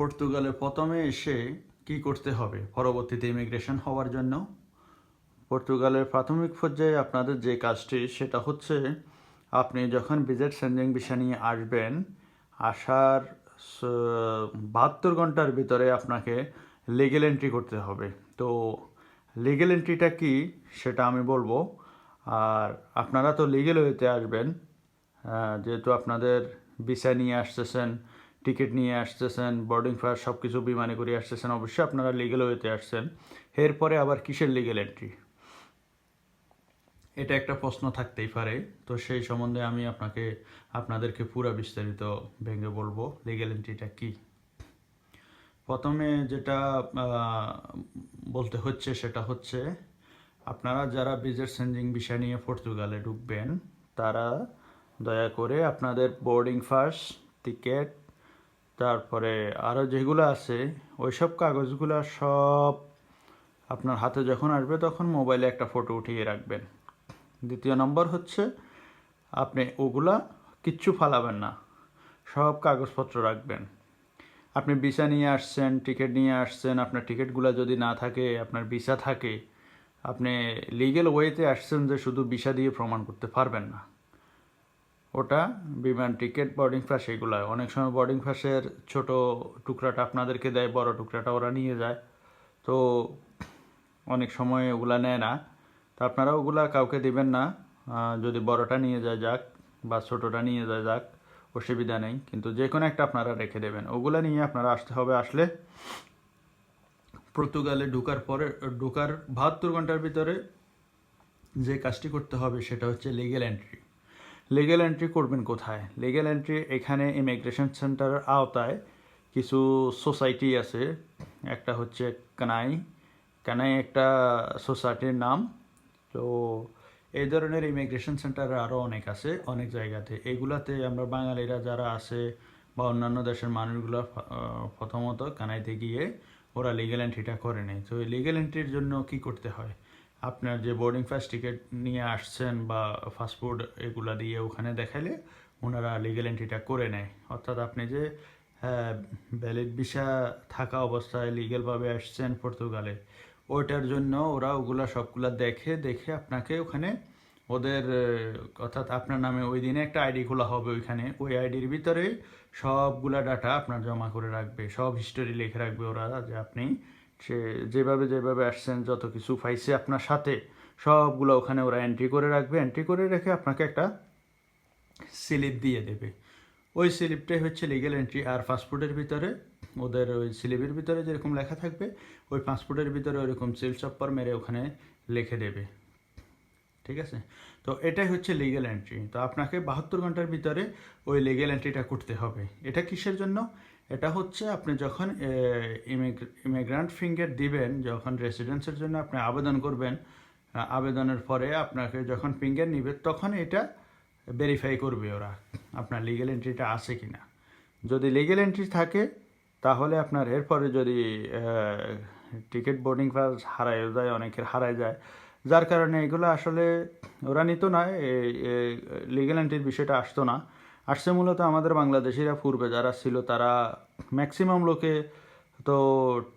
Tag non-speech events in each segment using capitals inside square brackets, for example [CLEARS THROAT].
পর্তুগালে প্রথমে এসে কি করতে হবে? পরবর্তীতে ইমিগ্রেশন হওয়ার জন্য। পর্তুগালের প্রাথমিক পর্যায়ে আপনাদের যে কাজটি, সেটা হচ্ছে আপনি যখন ভিজিট সেন্ডিং ভিসা নিয়ে আসবেন, আসার বাহাত্তর ঘণ্টার ভিতরে আপনাকে লিগেল এন্ট্রি করতে হবে। তো লিগেল এন্ট্রিটা কি, সেটা আমি বলব। আর আপনারা তো লিগেল হইতে আসবেন যেহেতু আপনাদের ভিসা নিয়ে আসতেছেন টিকিট নিয়ে আসতেছেন বোর্ডিং পাস সব কিছু বিমানে করে আসতেছেন, অবশ্যই আপনারা লিগেল হইতে আসছেন। এরপরে আবার কিসের লিগেল এন্ট্রি এটা একটা প্রশ্ন থাকতেই পারে। তো সেই সম্বন্ধে আমি আপনাকে, আপনাদেরকে পুরো বিস্তারিত ভেঙে বলব লিগেল এন্ট্রিটা কি? প্রথমে যেটা বলতে হচ্ছে সেটা হচ্ছে, আপনারা যারা ভিজিট সেন্ডিং বিষয় নিয়ে পর্তুগালে ঢুকবেন, তারা দয়া করে আপনাদের বোর্ডিং পাস টিকেট তারপরে আরও যেগুলো আছে ওই সব কাগজগুলো সব আপনার হাতে যখন আসবে তখন মোবাইলে একটা ফটো উঠিয়ে রাখবেন। দ্বিতীয় নম্বর হচ্ছে, আপনি ওগুলা কিচ্ছু ফালাবেন না, সব কাগজপত্র রাখবেন। আপনি ভিসা নিয়ে আসছেন, টিকিট নিয়ে আসছেন, আপনার টিকিটগুলো যদি না থাকে, আপনার ভিসা থাকে, আপনি লিগেল ওয়েতে আসছেন যে শুধু ভিসা দিয়ে প্রমাণ করতে পারবেন না। ওটা, বিমান টিকিট বোর্ডিং পাস এগুলো। অনেক সময় বোর্ডিং পাসের ছোট টুকরাটা আপনাদেরকে দেয়, বড় টুকরাটা ওরা নিয়ে যায়। তো অনেক সময় ওগুলা নেয় না। তো আপনারা ওগুলা কাউকে দিবেন না। যদি বড়টা নিয়ে যায়, যাক, বা ছোটটা নিয়ে যায়, যাক, অসুবিধা নেই। কিন্তু যে কোনো একটা আপনারা রেখে দেবেন। ওগুলো নিয়ে আপনারা আসতে হবে, আসলে পর্তুগালে ঢুকার পরে, ঢুকার বাহাত্তর ঘণ্টার ভিতরে যে কাজটি করতে হবে, সেটা হচ্ছে লিগেল এন্ট্রি লিগেল এন্ট্রি করবেন কোথায়? লিগেল এন্ট্রি এখানে ইমিগ্রেশন সেন্টারের আওতায় কিছু সোসাইটি আছে। একটা হচ্ছে কানাই কানাই একটা সোসাইটির নাম। তো এই ধরনের ইমিগ্রেশন সেন্টার আরও অনেক আছে, অনেক জায়গাতে। এগুলাতে আমরা বাঙালিরা যারা আছে বা অন্যান্য দেশের মানুষগুলো প্রথমত কানাইতে গিয়ে ওরা লিগেল এন্ট্রিটা করে নেয়। তো লিগেল এন্ট্রির জন্য কি করতে হয়? আপনার যে বোর্ডিং পাস টিকিট নিয়ে আসছেন বা ফাস্টফুড এগুলা দিয়ে ওখানে দেখাইলে ওনারা লিগেল এন্ট্রিটা করে নেয়। অর্থাৎ আপনি যে ভ্যালিড ভিসা থাকা অবস্থায় লিগেলভাবে আসছেন পর্তুগালে, ওইটার জন্য ওরা ওগুলা সবগুলা দেখে দেখে আপনাকে ওখানে ওদের, অর্থাৎ আপনার নামে ওই দিনে একটা আইডি খোলা হবে ওইখানে। ওই আইডির ভিতরেই সবগুলা ডাটা আপনার জমা করে রাখবে। সব হিস্টোরি লিখে রাখবে ওরা যে আপনি সে যেভাবে যেভাবে আসছেন, যত কিছু পাইছে আপনার সাথে, সবগুলো ওখানে ওরা এন্ট্রি করে রাখবে। এন্ট্রি করে রেখে আপনাকে একটা স্লিপ দিয়ে দেবে। ওই স্লিপটাই হচ্ছে লিগেল এন্ট্রি আর পাসপোর্টের ভিতরে। ওদের ওই স্লিপের ভিতরে যেরকম লেখা থাকবে, ওই পাসপোর্টের ভিতরে ওইরকম সিল চপ্পর মেরে ওখানে লিখে দেবে। ঠিক আছে? তো এটাই হচ্ছে লিগেল এন্ট্রি তো আপনাকে বাহাত্তর ঘণ্টার ভিতরে ওই লিগেল এন্ট্রিটা করতে হবে। এটা কিসের জন্য? এটা হচ্ছে আপনি যখন ইমিগ্রান্ট ফিঙ্গার দিবেন, যখন রেসিডেন্সের জন্য আপনি আবেদন করবেন আবেদনের পরে আপনাকে যখন ফিঙ্গার নিবে, তখন এটা ভেরিফাই করবে ওরা, আপনার লিগেল এন্ট্রিটা আছে কি না যদি লিগেল এন্ট্রি থাকে, তাহলে আপনার এরপরে যদি টিকিট বোর্ডিং পাস হারায় যায়, অনেকের হারায় যায়, যার কারণে এগুলো আসলে ওরা নিত না লিগেল এন্ট্রির বিষয়টা আসতো না। আসছে মূলত আমাদের বাংলাদেশিরা পূর্বে যারা ছিল তারা ম্যাক্সিমাম লোকে তো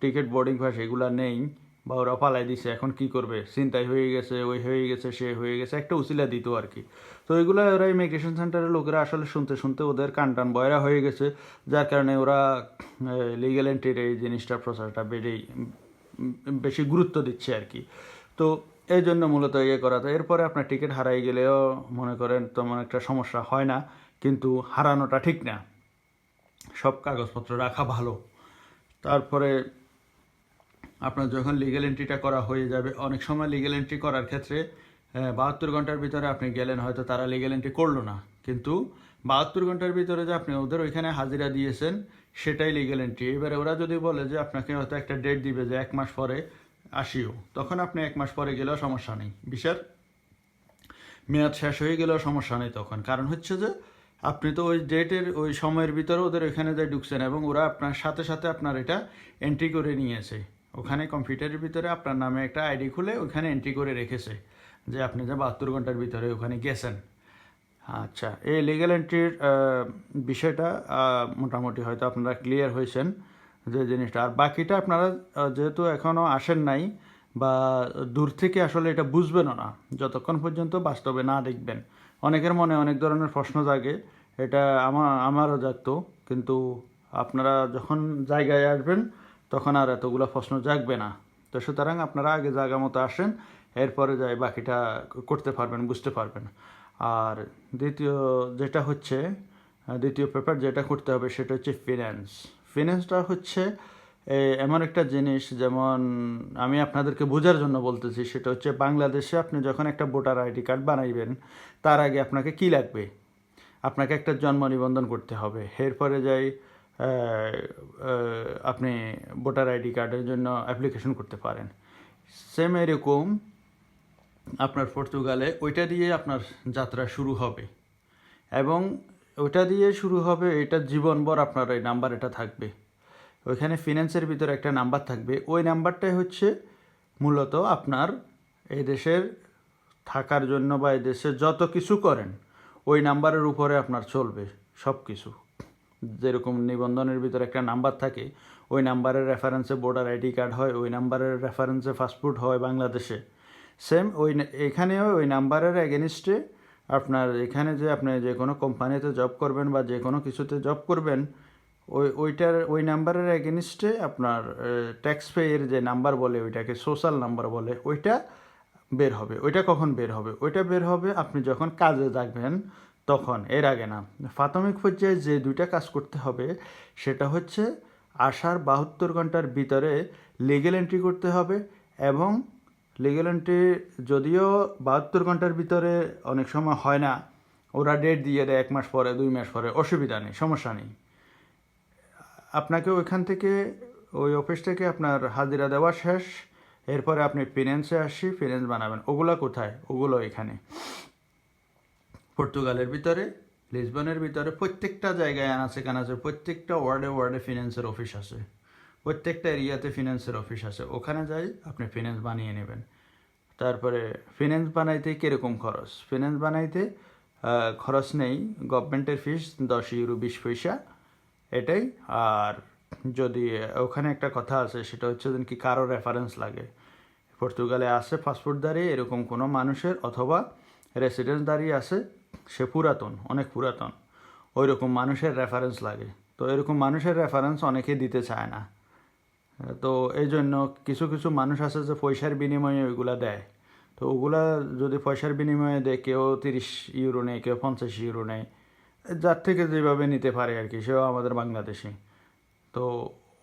টিকিট বোর্ডিং পাস এগুলা নেই বা ওরা পালাই দিছে, এখন কি করবে? চিন্তাই হয়ে গেছে, ওই হয়ে গেছে, সে হয়ে গেছে, একটা উচিলা দিত আর কি তো এগুলো ওরা ইমিগ্রেশন সেন্টারের লোকেরা আসলে শুনতে শুনতে ওদের কান টান বয়রা হয়ে গেছে, যার কারণে ওরা লিগেল এন্ট্রির এই জিনিসটার প্রচারটা বেড়েই বেশি গুরুত্ব দিচ্ছে আর কি তো এই জন্য মূলত ইয়ে করা। তো এরপরে আপনার টিকিট হারাই গেলেও মনে করেন তেমন একটা সমস্যা হয় না। কিন্তু হারানোটা ঠিক না। সব কাগজপত্র রাখা ভালো। তারপরে আপনার যখন লিগেল এন্ট্রিটা করা হয়ে যাবে, অনেক সময় লিগেল এন্ট্রি করার ক্ষেত্রে বাহাত্তর ঘণ্টার ভিতরে আপনি গেলেন, হয়তো তারা লিগেল এন্ট্রি করল না। কিন্তু বাহাত্তর ঘণ্টার ভিতরে যে আপনি ওদের ওইখানে হাজিরা দিয়েছেন, সেটাই লিগেল এন্ট্রি এবারে ওরা যদি বলে যে আপনাকে হয়তো একটা ডেট দিবে যে এক মাস পরে আসিও, তখন আপনি এক মাস পরে গেলেও সমস্যা নেই। বিশার মেয়াদ শেষ হয়ে গেলেও সমস্যা নেই তখন। কারণ হচ্ছে যে আপনি তো ওই ডেটের, ওই সময়ের ভিতরে ওদের ওইখানে যাই ঢুকছেন এবং ওরা আপনার সাথে সাথে আপনার এটা এন্ট্রি করে নিয়েছে। ওখানে কম্পিউটারের ভিতরে আপনার নামে একটা আইডি খুলে ওখানে এন্ট্রি করে রেখেছে যে আপনি যে বাহাত্তর ঘণ্টার ভিতরে ওখানে গেছেন। আচ্ছা এই লিগ্যাল এন্ট্রির বিষয়টা মোটামুটি হয়তো আপনারা ক্লিয়ার হয়েছেন যে জিনিসটা। আর বাকিটা আপনারা যেহেতু এখনও আসেন নাই বা দূর থেকে আসলে এটা বুঝবেনও না, যতক্ষণ পর্যন্ত বাস্তবে না দেখবেন। অনেকের মনে অনেক ধরনের প্রশ্ন জাগে, এটা আমার আমারও জাগতো, কিন্তু আপনারা যখন জায়গায় আসবেন, তখন আর এতগুলো প্রশ্ন জাগবে না। তো সুতরাং আপনারা আগে জায়গা মতো আসেন, এরপরে যাই বাকিটা করতে পারবেন, বুঝতে পারবেন। আর দ্বিতীয় যেটা হচ্ছে, দ্বিতীয় পেপার যেটা করতে হবে, সেটা হচ্ছে ফিন্যান্স ফিন্যান্সটা হচ্ছে এমন একটা জিনিস যেমন আমি আপনাদেরকে বোঝার জন্য বলতেছি, সেটা হচ্ছে বাংলাদেশে আপনি যখন একটা ভোটার আইডি কার্ড বানাইবেন, তার আগে আপনাকে কি লাগবে? আপনাকে একটা জন্ম নিবন্ধন করতে হবে। এরপরে যাই আপনি ভোটার আইডি কার্ডের জন্য অ্যাপ্লিকেশন করতে পারেন। সেম এরকম আপনার পর্তুগালে ওইটা দিয়ে আপনার যাত্রা শুরু হবে। এবং ওইটা দিয়ে শুরু হবে, এটা জীবনভর আপনার এই নাম্বার এটা থাকবে। ওইখানে ফিনান্সের ভিতরে একটা নাম্বার থাকবে। ওই নাম্বারটাই হচ্ছে মূলত আপনার এই দেশের থাকার জন্য বা দেশে যত কিছু করেন, ওই নাম্বারের উপরে আপনার চলবে সব কিছু যেরকম নিবন্ধনের ভিতরে একটা নাম্বার থাকে, ওই নাম্বারের রেফারেন্সে ভোটার আইডি কার্ড হয়, ওই নাম্বারের রেফারেন্সে পাসপোর্ট হয় বাংলাদেশে। সেম ওই এখানেও ওই নাম্বারের এগেনিস্টে আপনার এখানে যে আপনি যে কোনো কোম্পানিতে জব করবেন বা যে কোনো কিছুতে জব করবেন ওই, ওইটার, ওই নাম্বারের এগেনিস্টে আপনার ট্যাক্স পেয়ের যে নাম্বার বলে ওইটাকে সোশ্যাল নাম্বার বলে, ওইটা বের হবে। ওইটা কখন বের হবে? ওইটা বের হবে আপনি যখন কাজে যাবেন তখন। এর আগে না, প্রাথমিক পর্যায়ে যে দুইটা কাজ করতে হবে, সেটা হচ্ছে আসার বাহাত্তর ঘণ্টার ভিতরে লিগেল এন্ট্রি করতে হবে এবং লিগেল এন্ট্রি যদিও বাহাত্তর ঘণ্টার ভিতরে অনেক সময় হয় না, ওরা ডেট দিয়ে দেয় এক মাস পরে, দুই মাস পরে, অসুবিধা নেই, সমস্যা নেই। আপনাকে ওইখান থেকে, ওই অফিস থেকে আপনার হাজিরা দেওয়া শেষ। এরপরে আপনি ফিনান্সে আসি ফিনান্স বানাবেন। ওগুলো কোথায়? ওগুলো এখানে। পর্তুগালের ভিতরে, লিসবনের ভিতরে প্রত্যেকটা জায়গায় আনাচে কানাচে, প্রত্যেকটা ওয়ার্ডে ওয়ার্ডে ফিনান্সের অফিস আছে। প্রত্যেকটা এরিয়াতে ফিনান্সের অফিস আছে। ওখানে যাই, আপনি ফিনান্স বানিয়ে নেবেন। তারপরে ফিনান্স বানাইতে কীরকম খরচ? ফিনান্স বানাইতে খরচ নেই। গভর্নমেন্টের ফিস দশ ইউরো বিশ পয়সা। এটাই। আর যদি ওখানে একটা কথা আছে, সেটা হচ্ছে কি কারও রেফারেন্স লাগে। পর্তুগালে আছে দাঁড়িয়ে, এরকম কোনো মানুষের অথবা রেসিডেন্স দাঁড়িয়ে আছে, সে পুরাতন, অনেক পুরাতন ওই রকম মানুষের রেফারেন্স লাগে। তো এরকম মানুষের রেফারেন্স অনেকে দিতে চায় না। তো এই জন্য কিছু কিছু মানুষ আছে যে পয়সার বিনিময়ে ওইগুলা দেয়। তো ওগুলা যদি পয়সার বিনিময়ে দেয়, কেউ তিরিশ ইউরো নেয়, কেউ পঞ্চাশ ইউরো নেয় যার থেকে যেভাবে নিতে পারে আর কি, সেও আমাদের বাংলাদেশি। তো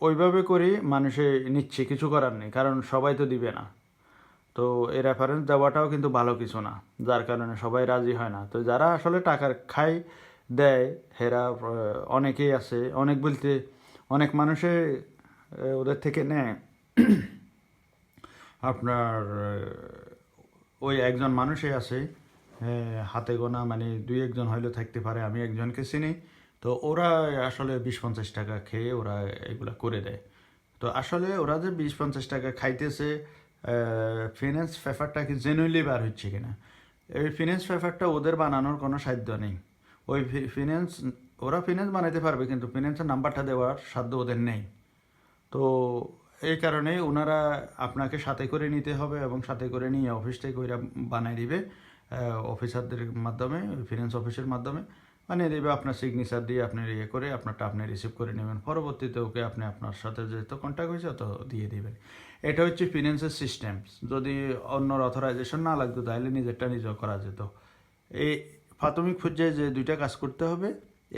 ওইভাবে করেই মানুষে নিচ্ছে, কিছু করার নেই, কারণ সবাই তো দিবে না। তো এই রেফারেন্স দেওয়াটাও কিন্তু ভালো কিছু না, যার কারণে সবাই রাজি হয় না। তো যারা আসলে টাকার খাই দেয়, হেরা অনেকেই আছে, অনেক বলতে, অনেক মানুষে ওদের থেকে নেয়। [CLEARS THROAT] আপনার ওই একজন মানুষই আছে হাতে গোনা মানে দুই একজন হয়তো থাকতে পারে, আমি একজনকে চিনি। তো ওরা আসলে বিশ পঞ্চাশ টাকা খেয়ে ওরা এগুলা করে দেয়। তো আসলে ওরা যে বিশ পঞ্চাশ টাকা খাইতেছে ফিনান্স পেপারটা কি জেনুইনলি বার হচ্ছে কিনা? এই ফিনান্স পেপারটা ওদের বানানোর কোনো সাধ্য নেই। ওই ফিনান্স ওরা ফিনান্স বানাইতে পারবে, কিন্তু ফিনান্সের নাম্বারটা দেওয়ার সাধ্য ওদের নেই। তো এই কারণে ওনারা আপনাকে সাথে করে নিতে হবে এবং সাথে করে নিয়ে অফিস থেকে ওইরা বানিয়ে দিবে। অফিসারদের মাধ্যমে ফিনান্স অফিসের মাধ্যমে বানিয়ে দেবে আপনার সিগনেচার দিয়ে আপনি ইয়ে করে আপনারটা আপনি রিসিভ করে নেবেন। পরবর্তীতে ওকে আপনি আপনার সাথে যেহেতু কন্ট্যাক্ট হয়েছে তো দিয়ে দেবেন। এটা হচ্ছে ফিনান্সের সিস্টেম যদি অন্যর অথরাইজেশন না লাগতো, তাহলে নিজেরটা নিজেও করা যেত। এই প্রাথমিক পর্যায়ে যে দুইটা কাজ করতে হবে,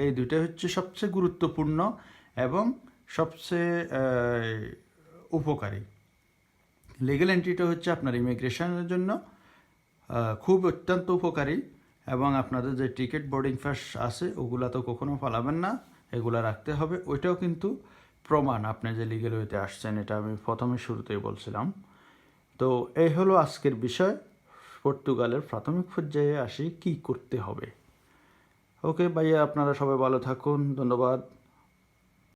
এই দুইটা হচ্ছে সবচেয়ে গুরুত্বপূর্ণ এবং সবচেয়ে উপকারী। লিগেল এন্ট্রিটা হচ্ছে আপনার ইমিগ্রেশনের জন্য। খুব অত্যন্ত উপকারী এবং আপনাদের যে টিকিট বোর্ডিং পাস আছে, ওগুলা তো কখনো পালাবেন না, এগুলা রাখতে হবে। ওইটাও কিন্তু প্রমাণ, আপনি যে লিগেল ওয়েতে আসছেন, এটা আমি প্রথমে শুরুতেই বলছিলাম। তো এই হলো আজকের বিষয়। পর্তুগালের প্রাথমিক পর্যায়ে আসি, কি করতে হবে? ওকে ভাইয়া, আপনারা সবাই ভালো থাকুন, ধন্যবাদ।